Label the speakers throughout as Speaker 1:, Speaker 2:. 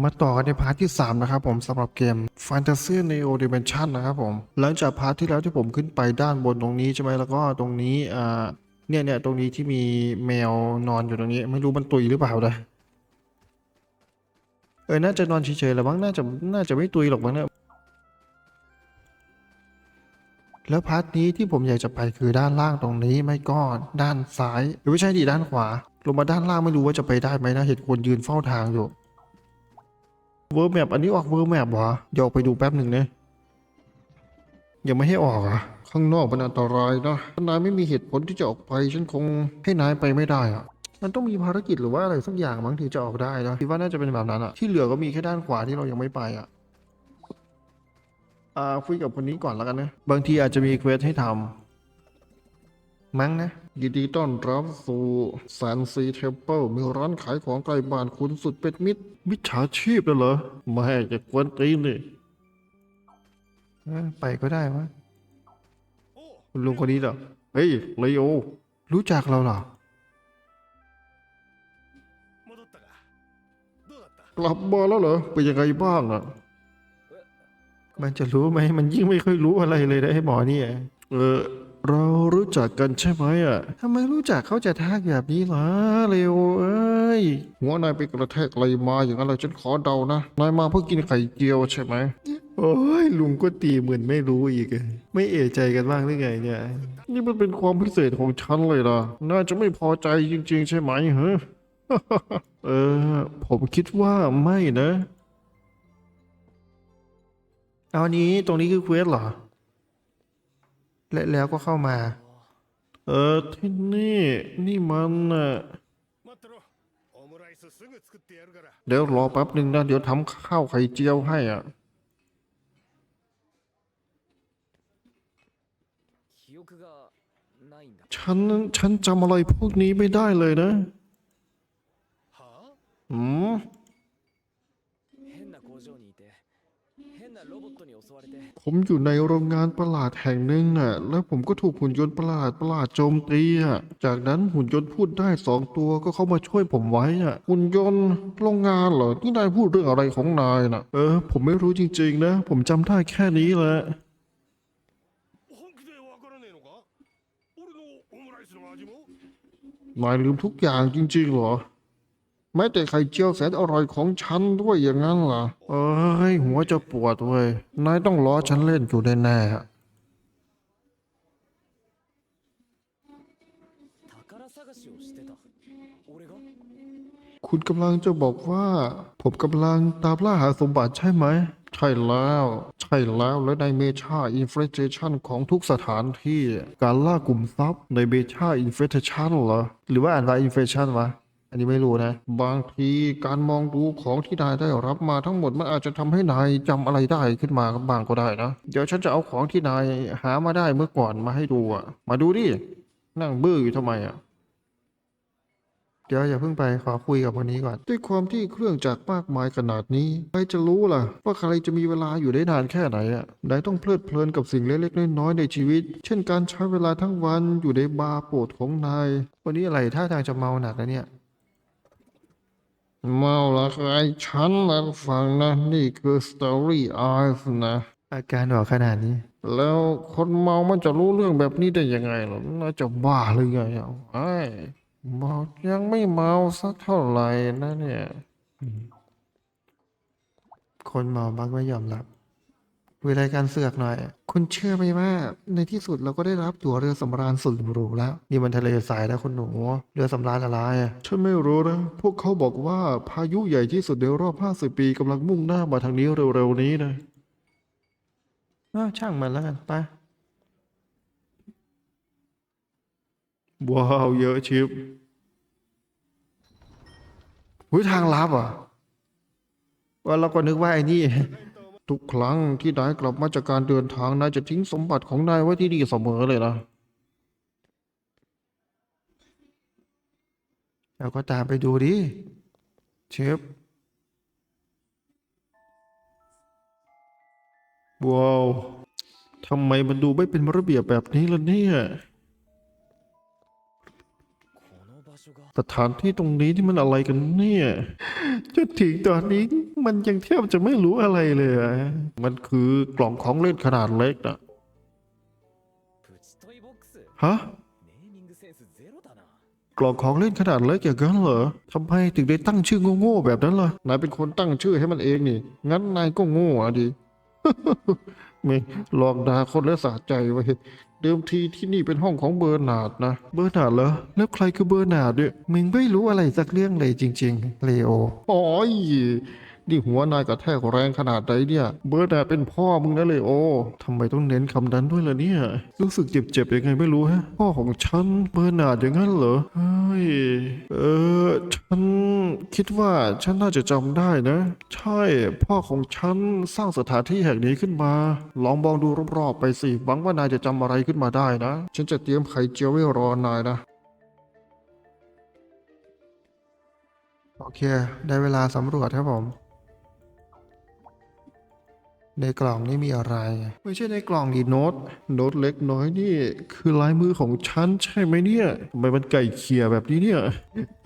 Speaker 1: มาต่อกันในพาร์ทที่ 3 นะครับผมสำหรับเกม Fantasy Neo Dimension นะครับผม หลังจากพาร์ทที่แล้วที่ผมขึ้นไปด้านบนตรงนี้ใช่ไหมแล้วก็ตรงนี้อ่าเนี่ยเนี่ยตรงนี้ที่มีแมวนอนอยู่ตรงนี้ ไม่รู้มันตุยหรือเปล่านะเออน่าจะนอนเฉยๆแหละบ้างน่าจะน่าจะไม่ตุยหรอกบ้างเนี่ยแล้วพาร์ทนี้ที่ผมอยากจะไปคือด้านล่างตรงนี้ไม่ก็ด้านซ้ายหรือไม่ใช่ดิด้านขวาลงมาด้านล่างไม่รู้ว่าจะไปได้ไหมนะเห็นคนยืนเฝ้าทางอยู่ เวอร์แมปอันนี้ออกเวอร์แมปเหรอเดี๋ยวออกไปดูแป๊บหนึ่งนะยังไม่ให้ออกอะ ข้างนอกมันอันตรายนะถ้านายไม่มีเหตุผลที่จะออกไป ฉันคงให้นายไปไม่ได้อะ มันต้องมีภารกิจหรือว่าอะไรสักอย่างมั้งถึงจะออกได้นะคิดว่าน่าจะเป็นแบบนั้นอะ ที่เหลือก็มีแค่ด้านขวาที่เรายังไม่ไปอะอ่าคุยกับคนนี้ก่อนแล้วกันนะ บางทีอาจจะมีเควสให้ทำ มั้งนะ ยินดีต้อนรับสู่สันซีเทมเปิลมีร้านขายของใกล้บ้านคุณสุดเป็นมิตรมิจฉาชีพเลยเหรอ ไม่จะกวนตีนเลยไปก็ได้วะคุณลุงคนนี้เหรอ เฮ้ยเลโอ รู้จักเราเหรอกลับบ้านแล้วเหรอเป็นยังไงบ้างอะ มันจะรู้ไหม มันยิ่งไม่ค่อยรู้อะไรเลยนะไอ้หมอนี่เออ เรารู้จักกันใช่ไหมอะทำไมรู้จักเขาจะทักแบบนี้ล่ะเร็วเอ้ยหัวนายไปกระแทกอะไรมาอย่างนั้นเลยฉันขอเดานะนายมาเพื่อกินไข่เจียวใช่ไหมโอ้ยลุงก็ตีเหมือนไม่รู้อีกอะไม่เอะใจกันบ้างหรือไงเนี่ย นี่มันเป็นความพิเศษของฉันเลยล่ะ น่าจะไม่พอใจจริง ๆ ใช่ไหมฮะเออ ผมคิดว่าไม่นะ เอาอันนี้ตรงนี้คือเควสเหรอ และแล้วก็เข้ามา เออที่นี่นี่มันนะเดี๋ยวรอแป๊บหนึ่งนะ เดี๋ยวทำข้าวไข่เจียวให้อะฉันฉันจำอะไรพวกนี้ไม่ได้เลยนะ อืม ผมอยู่ในโรงงานประหลาดแห่งหนึ่งอะ แล้วผมก็ถูกหุ่นยนต์ประหลาดประหลาดโจมตีอะ จากนั้นหุ่นยนต์พูดได้สองตัวก็เข้ามาช่วยผมไว้อะ หุ่นยนต์โรงงานเหรอ นี่นายพูดเรื่องอะไรของนายน่ะ เออ ผมไม่รู้จริง ๆ นะ ผมจำได้แค่นี้แหละนายลืมทุกอย่างจริง ๆ เหรอ แม้แต่ไข่เจียวแสนอร่อยของฉันด้วยอย่างนั้นเหรอ เอ้ย หัวจะปวดเว้ย นายต้องล้อฉันเล่นอยู่แน่ๆอะ
Speaker 2: 宝探しをしてた俺が
Speaker 1: คุณกำลังจะบอกว่า ผมกำลังตามล่าหาสมบัติใช่ไหม ใช่แล้ว ใช่แล้วและในเมชาอินฟ t เ t ชันของทุกสถานที่ การล่ากลุ่มทรัพย์ในเมชาอินฟ t เ t ชันเหรอ หรือว่าอ่านว่าอินฟ t ชันวะ อันนี้ไม่รู้นะ บางทีการมองดูของที่นายได้รับมาทั้งหมดมันอาจจะทำให้นายจำอะไรได้ขึ้นมาบ้างก็ได้นะ เดี๋ยวฉันจะเอาของที่นายหามาได้เมื่อก่อนมาให้ดูอะ มาดูดิ นั่งเบื้ออยู่ทำไมอะเดี๋ยวอย่าเพิ่งไปขอคุยกับคนนี้ก่อน ด้วยความที่เครื่องจักรมากมายขนาดนี้ใครจะรู้ล่ะ ว่าใครจะมีเวลาอยู่ได้นานแค่ไหนอะนายต้องเพลิดเพลินกับสิ่งเล็กๆน้อยๆในชีวิต เช่นการใช้เวลาทั้งวันอยู่ในบาร์โปรดของนายวันนี้อะไรท่าทางจะเมาหนักนะเนี่ย เมาละใครฉันละฟังนะ นี่คือสตอรี่ไอฟ์นะ อาการออกขนาดนี้ แล้วคนเมามันจะรู้เรื่องแบบนี้ได้ยังไงหรอน่าจะบ้าหรือไงอะไอ้ยเมายังไม่เมาสักเท่าไหร่นะเนี่ยอืมคนเมามักไม่ยอมรับ เวลาการเสือกหน่อย คุณเชื่อไหมว่าในที่สุดเราก็ได้รับตั๋วเรือสำราญสุดหรูแล้ว นี่มันทะเลทรายแล้วคุณหนู เรือสำราญอะไรอะฉันไม่รู้นะ พวกเขาบอกว่าพายุใหญ่ที่สุดในรอบ 50 ปีกำลังมุ่งหน้ามาทางนี้เร็วๆนี้นะอ้าวช่างมันแล้วกันไปว้าวเยอะชิปหุยทางลับอะว่าเราก็นึกว่าไอ้นี่ ทุกครั้งที่นายกลับมาจากการเดินทางนายจะทิ้งสมบัติของนายไว้ที่นี่เสมอเลยนะเราก็ตามไปดูดิเชฟว้าวทำไมมันดูไม่เป็นระเบียบแบบนี้ล่ะเนี่ย สถานที่ตรงนี้ที่มันอะไรกันเนี่ยจนถึงตอนนี้มันยังแทบจะไม่รู้อะไรเลยมันคือกล่องของเล่นขนาดเล็กนะฮะกล่องของเล่นขนาดเล็กอย่างนั้นเหรอทำไมถึงได้ตั้งชื่อโง่ๆแบบนั้นล่ะนายเป็นคนตั้งชื่อให้มันเองนี่ งั้นนายก็โง่อะดิ ไม่ลองดาคนและสะใจไว้ เดิมทีที่นี่เป็นห้องของเบอร์นาร์ดนะ เบอร์นาร์ดเหรอ แล้วใครคือเบอร์นาร์ดเนี่ยมึงไม่รู้อะไรสักเรื่องเลยจริง ๆ เลโอโอ้ย นี่หัวนายกระแทกแรงขนาดไหนเนี่ยเบอร์นาร์ดเป็นพ่อมึงนะเลยโอทำไมต้องเน้นคำนั้นด้วยล่ะเนี่ย รู้สึกเจ็บๆยังไงไม่รู้ฮะ พ่อของฉันเบอร์นาดอย่างนั้นเหรอเฮ้ยเออฉันคิดว่าฉันน่าจะจำได้นะ ใช่พ่อของฉันสร้างสถานที่แห่งนี้ขึ้นมา ลองมองดูรอบๆไปสิหวังว่านายจะจำอะไรขึ้นมาได้นะ ฉันจะเตรียมไข่เจียวไว้รอนายนะโอเค ได้เวลาสำรวจครับผม ในกล่องนี่มีอะไร ไม่ใช่ในกล่องดีโน้ตโน้ตเล็กน้อยนี่ คือลายมือของฉันใช่ไหมเนี่ยทำไมมันไก่เคียแบบนี้เนี่ย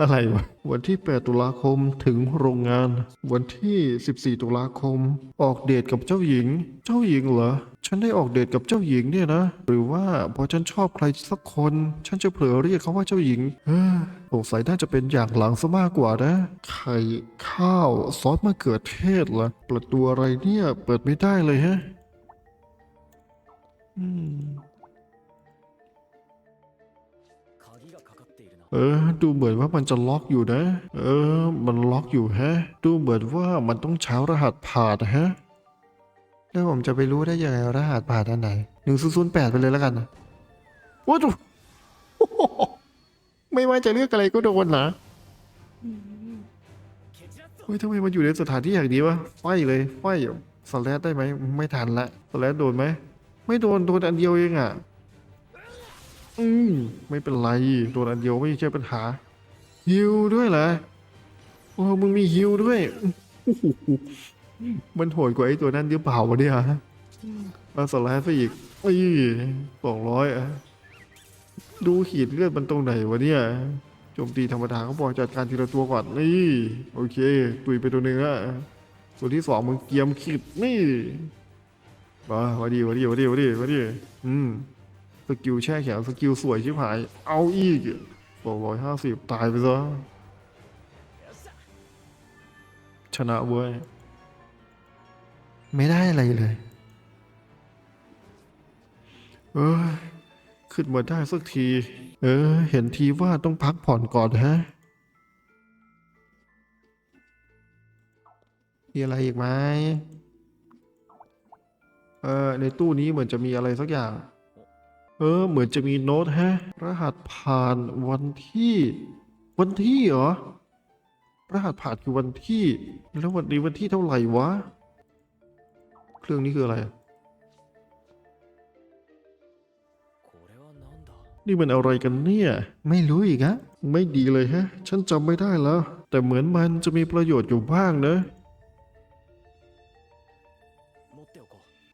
Speaker 1: อะไรวะ วันที่ 8 ตุลาคมถึงโรงงาน วันที่ 14 ตุลาคม ออกเดทกับเจ้าหญิง เจ้าหญิงเหรอ ฉันได้ออกเดทกับเจ้าหญิงเนี่ยนะ หรือว่าพอฉันชอบใครสักคน ฉันจะเผลอเรียกเขาว่าเจ้าหญิง เฮ้ยสงสัยน่าจะเป็นอย่างหลังซะมากกว่านะ ไข่ข้าวซอสมะเขือเทศเหรอประตูอะไรเนี่ย เปิดไม่ได้เลยฮะ อืม เออ ดูเหมือนว่ามันจะล็อกอยู่นะ เออ มันล็อกอยู่ฮะ ดูเหมือนว่ามันต้องใช้รหัสผ่านฮะ แล้วผมจะไปรู้ได้ยังไงรหัสผ่านอันไหนหนึ่งศูนย์ศูนย์แปดไปเลยแล้วกันนะว้าดูไม่ว่าจะเลือกอะไรก็โดนนะเฮ้ยทำไมมันอยู่ในสถานที่อย่างนี้วะไฟเลยไฟสแลดได้ไหมไม่ทันละสแลดโดนไหมไม่โดนโดนอันเดียวเองอะ อืมไม่เป็นไรโดนอันเดียวไม่ใช่ปัญหาฮิวด้วยเหรอโอ้มึงมีฮิวด้วยมันโหดกว่าไอ้ตัวนั้นหรือเปล่าวะเนี่ยมาสแลดซะอีกเอ้ยสองร้อยอะดูขีดเลือดมันตรงไหนวะเนี่ยโจมตีธรรมดาเขาบอกจัดการทีละตัวก่อนนี่โอเค ตุยไปตัวหนึ่งอะตัวที่สองมึงเกียมขีดนี่มามาดีมาดีมาดีมาดีมาดีอืม สกิลแช่แข็งสกิลสวยชิบหาย เอาอีกสองร้อยห้าสิบตายไปซะ ชนะเว้ย ไม่ได้อะไรเลย เออขึ้นมาได้สักที เออ เห็นทีว่าต้องพักผ่อนก่อนฮะ มีอะไรอีกไหมเออ ในตู้นี้เหมือนจะมีอะไรสักอย่าง เออ เหมือนจะมีโน้ตแฮะ รหัสผ่านวันที่ วันที่เหรอ รหัสผ่านคือวันที่ แล้ววันนี้วันที่เท่าไหร่วะ เครื่องนี้คืออะไร นี่มันอะไรกันเนี่ย ไม่รู้อีกอะไม่ดีเลยฮะ ฉันจำไม่ได้แล้ว แต่เหมือนมันจะมีประโยชน์อยู่บ้างนะ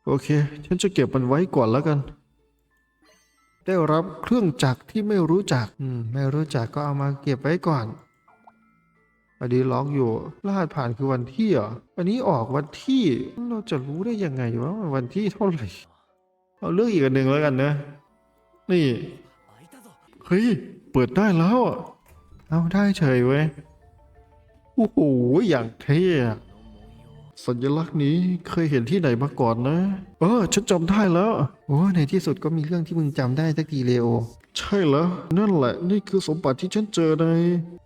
Speaker 1: โอเค ฉันจะเก็บมันไว้ก่อนแล้วกัน ได้รับเครื่องจักรที่ไม่รู้จักมไม่รู้จักก็เอามาเก็บไว้ก่อนอดีตล็อกอยู่ รหัสผ่านคือวันที่เหรอันนี้ออกวันที่ เราจะรู้ได้ยังไงว่าวันที่เท่าไหร่ เอาเลือกอีกอันหนึ่งแล้วกันนะ นี่ เฮ้ย เปิดได้แล้ว เอาได้เฉยเว้ย โอ้โห อย่างเท่ สัญลักษณ์นี้เคยเห็นที่ไหนมาก่อนนะ เออฉันจำได้แล้ว โอ้ในที่สุดก็มีเรื่องที่มึงจำได้สักทีเลโอ ใช่แล้ว นั่นแหละ นี่คือสมบัติที่ฉันเจอใน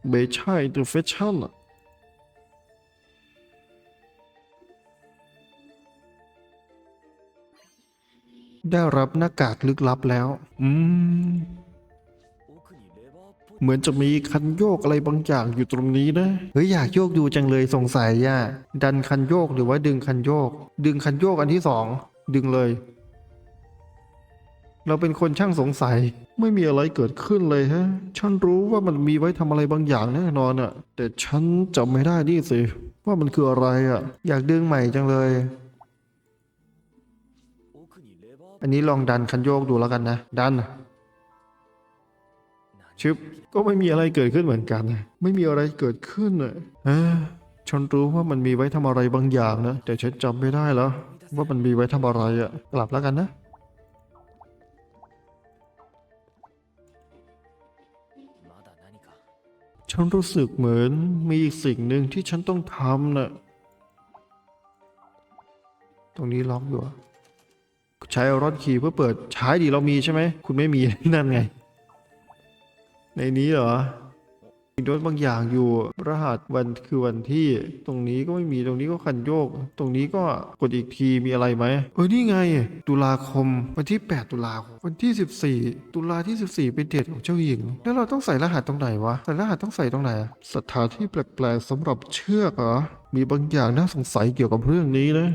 Speaker 1: เบช่าอิเดอร์เฟชั่นได้รับหน้ากากลึกลับแล้ว อืม เหมือนจะมีคันโยกอะไรบางอย่างอยู่ตรงนี้นะ เฮ้ยอยากโยกดูจังเลยสงสัยย่ดันคันโยกหรือว่าดึงคันโยก ดึงคันโยกอันที่สองดึงเลย เราเป็นคนช่างสงสัยไม่มีอะไรเกิดขึ้นเลยฮะ ฉันรู้ว่ามันมีไว้ทำอะไรบางอย่างแน่นอนอะแต่ฉันจำไม่ได้นี่สิว่ามันคืออะไรอะอยากดึงใหม่จังเลยอันนี้ลองดันคันโยกดูแล้วกันนะ ดัน ชึบก็ไม่มีอะไรเกิดขึ้นเหมือนกันไม่มีอะไรเกิดขึ้นเลยฉันรู้ว่ามันมีไว้ทำอะไรบางอย่างนะ แต่ฉันจำไม่ได้แล้ว ว่ามันมีไว้ทำอะไรอะกลับแล้วกันนะฉันรู้สึกเหมือนมีอีกสิ่งหนึ่งที่ฉันต้องทำนะะตรงนี้ล็อกอยู่ใช้รถขี่เพื่อเปิดใช้ดีเรามีใช่ไหม คุณไม่มีนั่นไง ในนี้เหรอมีรถบางอย่างอยู่รหัสวันคือวันที่ตรงนี้ก็ไม่มีตรงนี้ก็คันโยก ตรงนี้ก็กดอีกทีมีอะไรไหมเออนี่ไง ตุลาคมวันที่ 8 ตุลาคมวันที่ 14 ตุลาที่ 14 เป็นเดทของเจ้าหญิง แล้วเราต้องใส่รหัสตรงไหนวะใส่รหัสต้องใส่ตรงไหนสถานที่แปลกๆสำหรับเชือกเหรอมีบางอย่างน่าสงสัยเกี่ยวกับเรื่องนี้นะ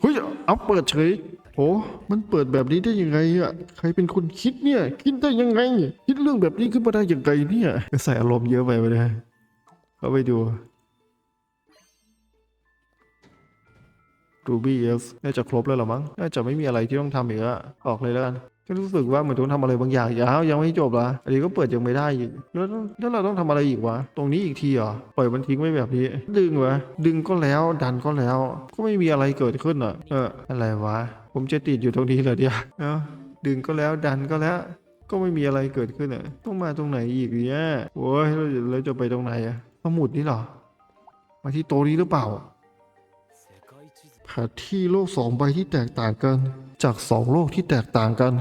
Speaker 1: เฮ้ยเอาเปิดเฉย โอ้มันเปิดแบบนี้ได้ยังไงอะ ใครเป็นคนคิดเนี่ย คิดได้ยังไง คิดเรื่องแบบนี้ขึ้นมาได้ยังไงเนี่ยใส่อารมณ์เยอะไปไปเลยเข้าไปดูรูบี้เอสน่าจะครบแล้วหรอมั้ง น่าจะไม่มีอะไรที่ต้องทำอีกอะออกเลยแล้วกันก็รู้สึกว่าเหมือนต้องทำอะไรบางอย่างยาวยังไม่จบละอันนี้ก็เปิดยังไม่ได้อีกแล้วแล้วเราต้องทำอะไรอีกวะ ตรงนี้อีกทีเหรอ ปล่อยมันทิ้งไว้แบบนี้ ดึงวะ ดึงก็แล้ว ดันก็แล้ว ก็ไม่มีอะไรเกิดขึ้นอะ เออ อะไรวะ ผมจะติดอยู่ตรงนี้เหรอเดียวเอ้าดึงก็แล้วดันก็แล้ว ก็ไม่มีอะไรเกิดขึ้นอะต้องมาตรงไหนอีกเนี่ยโอ้ยแล้วจะไปตรงไหนอะหมุดนี่หรอ มาที่โตนี้หรือเปล่าแผนที่โลกสองใบที่แตกต่างกัน จากสองโลกที่แตกต่างกัน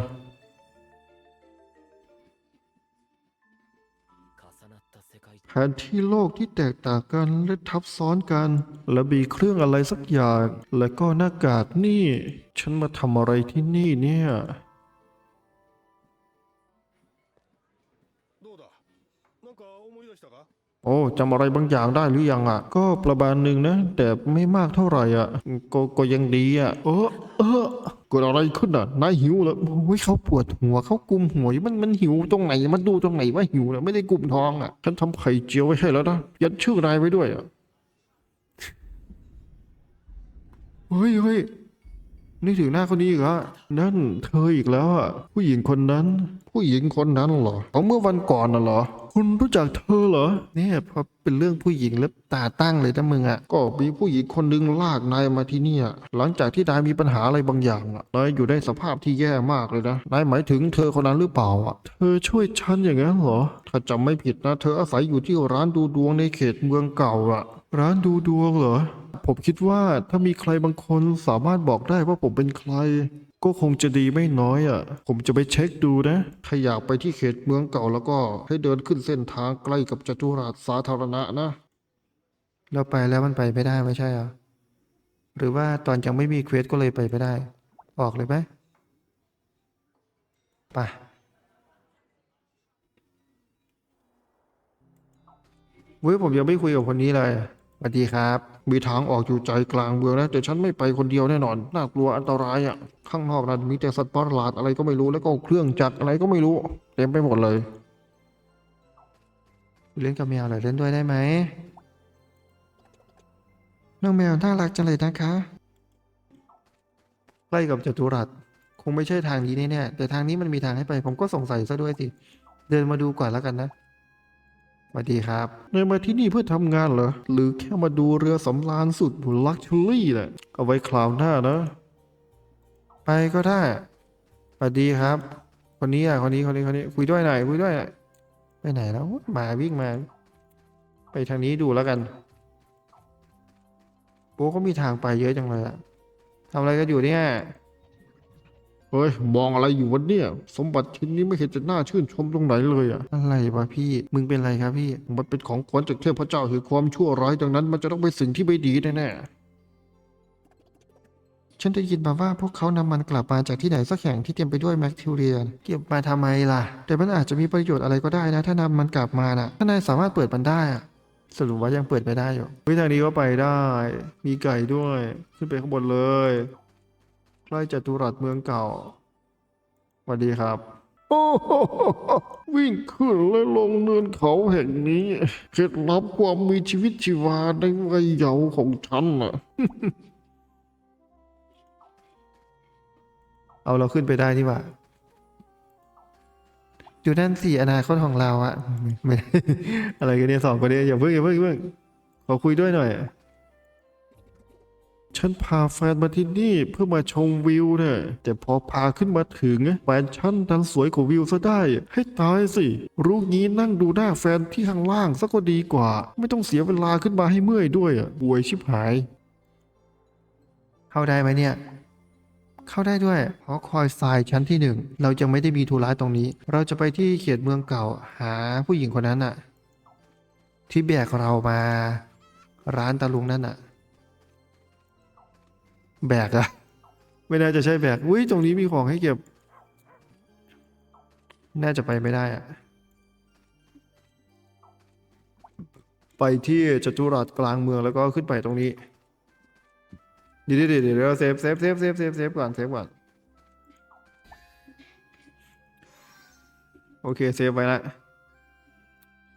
Speaker 1: นที่โลกที่แตกต่างกันและทับซ้อนกัน และมีเครื่องอะไรสักอย่าง และก็หน้ากากนี่ ฉันมาทำอะไรที่นี่เนี่ยโอ้จำอะไรบางอย่างได้หรือยังอะ ก็ประมาณหนึ่งนะ แต่ไม่มากเท่าไหร่อะ ก็ยังดีอะ เออเออ เกิดอะไรขึ้นอะนายหิวเหรอโอ้ยเขาปวดหัวเขากุมหัวอยู่มันมันหิวตรงไหน มันดูตรงไหนว่าหิวนะไม่ได้กุมท้องอะฉันทำไข่เจียวไว้ให้แล้วนะยัดชื่อนายไว้ด้วยอะเฮ้ยเฮ้ย นึกถึงหน้าคนนี้อีกแล้วนั่นเธออีกแล้วอะผู้หญิงคนนั้น ผู้หญิงคนนั้นเหรอเอาเมื่อวันก่อนน่ะเหรอ คุณรู้จักเธอเหรอ เนี่ยพอเป็นเรื่องผู้หญิงแล้วตาตั้งเลยนะมึงอะก็มีผู้หญิงคนหนึงลากนายมาที่นี่หลังจากที่นายมีปัญหาอะไรบางอย่างอะนายอยู่ในสภาพที่แย่มากเลยนะนายหมายถึงเธอคนนั้นหรือเปล่าอะเธอช่วยฉันอย่างนั้นเหรอถ้าจำไม่ผิดนะ เธออาศัยอยู่ที่ร้านดูดวงในเขตเมืองเก่าอะ ร้านดูดวงเหรอ ผมคิดว่าถ้ามีใครบางคนสามารถบอกได้ว่าผมเป็นใคร ก็คงจะดีไม่น้อยอะ ผมจะไปเช็คดูนะ ถ้าอยากไปที่เขตเมืองเก่าแล้วก็ให้เดินขึ้นเส้นทางใกล้กับจัตุรัสสาธารณะนะ เราไปแล้วมันไปไม่ได้ไม่ใช่เหรอ หรือว่าตอนยังไม่มีเควสก็เลยไปไม่ได้ ออกเลยไหมไปเว้ยผมยังไม่คุยกับคนนี้เลย สวัสดีครับ มีทางออกอยู่ใจกลางเมืองนะแต่ฉันไม่ไปคนเดียวแน่นอน น่ากลัวอันตรายอะ่ะ ข้างนอกนั้นมีแต่สัตว์ประหลาดอะไรก็ไม่รู้แล้วก็เครื่องจักรอะไรก็ไม่รู้ เต็มไปหมดเลย เล่นกับแมวเหรอเล่นด้วยได้ไหมน้องแมวน่ารักจังเลยนะคะใกล้กับจัตุรัสคงไม่ใช่ทางนี้แน่ๆแต่ทางนี้มันมีทางให้ไป ผมก็สงสัยซะด้วยสิ เดินมาดูก่อนแล้วกันนะ วัสดีครับนายมาที่นี่เพื่อทำงานเหรอ หรือแค่มาดูเรือสำราญสุดลักชัวรี่แหละเอาไว้คราวหน้านะ ไปก็ได้สวัสดีครับ คนนี้อะคนนี้คนนี้คนนี้ คุยด้วยหน่อยคุยด้วยหน่อยไปไหนแล้วหมาวิ่งมา ไปทางนี้ดูแล้วกันโอ้ก็มีทางไปเยอะจังเลยอะทำอะไรกันอยู่เนี่ย เฮ้ยมองอะไรอยู่วันเนี่ย สมบัติชิ้นนี้ไม่เห็นจะน่าชื่นชมตรงไหนเลยอะอะไรวะพี่ มึงเป็นอะไรครับพี่ มันเป็นของขวัญจากเทพเจ้าคือความชั่วร้ายดังนั้น มันจะต้องเป็นสิ่งที่ไม่ดีแน่ๆฉันได้ยินมาว่าพวกเขานำมันกลับมาจากที่ไหนสักแห่งที่เต็มไปด้วยแบคทีเรียเก็บมาทำไมล่ะ แต่มันอาจจะมีประโยชน์อะไรก็ได้นะ ถ้านำมันกลับมาน่ะ ถ้านายสามารถเปิดมันได้อะสรุปว่ายังเปิดไม่ได้อยู่วิทางนี้ก็ไปได้ มีไก่ด้วย ขึ้นไปข้างบนเลยใก ล้จัตุรัสเมืองเก่าสวัสดีครับ โอ้โหวิ่งขึ้นและลงเนินเขาแห่งนี้เคล็ดลับความมีชีวิตชีวาในวัยเยาว์ของฉันน่ะ เอาเราขึ้นไปได้ที่ว่าดูนั่นสิอนาคตของเราอะไม่อะไรกันเนี่ยสองคนนี้อย่าเพิ่งอย่าเพิ่งอย่าเพิ่งขอคุยด้วยหน่อย ฉันพาแฟนมาที่นี่เพื่อมาชมวิวเนี่ยแต่พอพาขึ้นมาถึงแฟนฉันดันสวยกว่าวิวซะได้ ให้ตายสิ รู้งี้นั่งดูหน้าแฟนที่ข้างล่างซะก็ดีกว่า ไม่ต้องเสียเวลาขึ้นมาให้เมื่อยด้วยอะป่วยชิบหาย เข้าได้ไหมเนี่ย เข้าได้ด้วยหอคอยทรายชั้นที่หนึ่งเรายังไม่ได้มีธุระตรงนี้ เราจะไปที่เขตเมืองเก่า หาผู้หญิงคนนั้นน่ะที่แบกเรามา ร้านตาลุงนั่นน่ะ แบกอะไม่น่าจะใช่แบกอุ้ยตรงนี้มีของให้เก็บ น่าจะไปไม่ได้อะไปที่จตุรัสกลางเมืองแล้วก็ขึ้นไปตรงนี้เดี๋ยวเดี๋ยวเดี๋ยวเดี๋ยวเซฟเซฟเซฟเซฟเซฟเซฟก่อนเซฟก่อนโอเคเซฟไว้ละ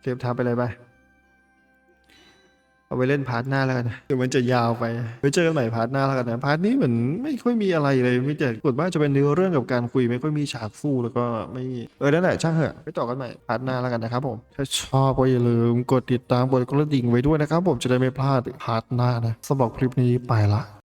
Speaker 1: เซฟทับไปเลยไป เอาไปเล่นพาร์ทหน้าแล้วกันนะเดี๋ยวมันจะยาวไปไว้เจอกันใหม่พาร์ทหน้าแล้วกันนะพาร์ทนี้เหมือนไม่ค่อยมีอะไรเลยมีแต่กดว่าจะเป็นเนื้อเรื่องกับการคุยไม่ค่อยมีฉากสู้แล้วก็ไม่เออนั่นแหละช่างเถอะไปต่อกันใหม่พาร์ทหน้าแล้วกันนะครับผมถ้าชอบก็อย่าลืมกดติดตามกดกระดิ่งไว้ด้วยนะครับผมจะได้ไม่พลาดพาร์ทหน้านะสำหรับคลิปนี้ไปละ